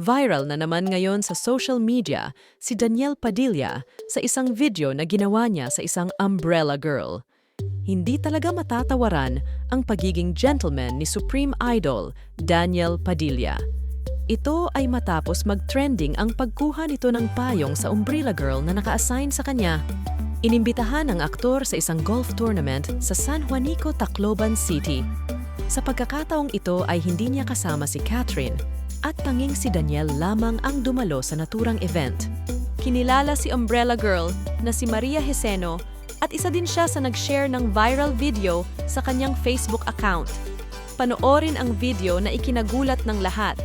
Viral na naman ngayon sa social media si Daniel Padilla sa isang video na ginawa niya sa isang umbrella girl. Hindi talaga matatawaran ang pagiging gentleman ni Supreme Idol Daniel Padilla. Ito ay matapos mag-trending ang pagkuha nito ng payong sa umbrella girl na naka-assign sa kanya. Inimbitahan ang aktor sa isang golf tournament sa San Juanico, Tacloban City. Sa pagkakataong ito ay hindi niya kasama si Catherine at tanging si Daniel lamang ang dumalo sa naturang event. Kinilala si Umbrella Girl na si Maria Heseno at isa din siya sa nag-share ng viral video sa kanyang Facebook account. Panoorin ang video na ikinagulat ng lahat.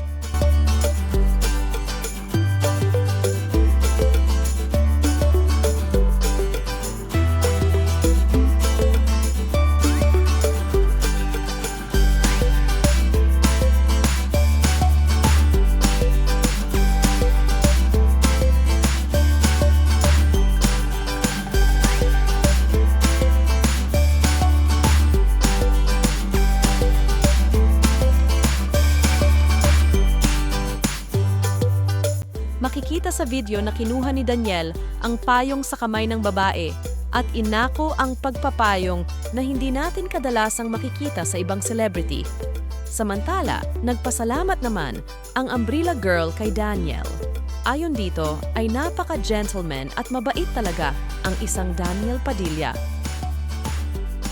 Makikita sa video na kinuha ni Daniel ang payong sa kamay ng babae at inako ang pagpapayong na hindi natin kadalasang makikita sa ibang celebrity. Samantala, nagpasalamat naman ang Umbrella Girl kay Daniel. Ayon dito ay napaka-gentleman at mabait talaga ang isang Daniel Padilla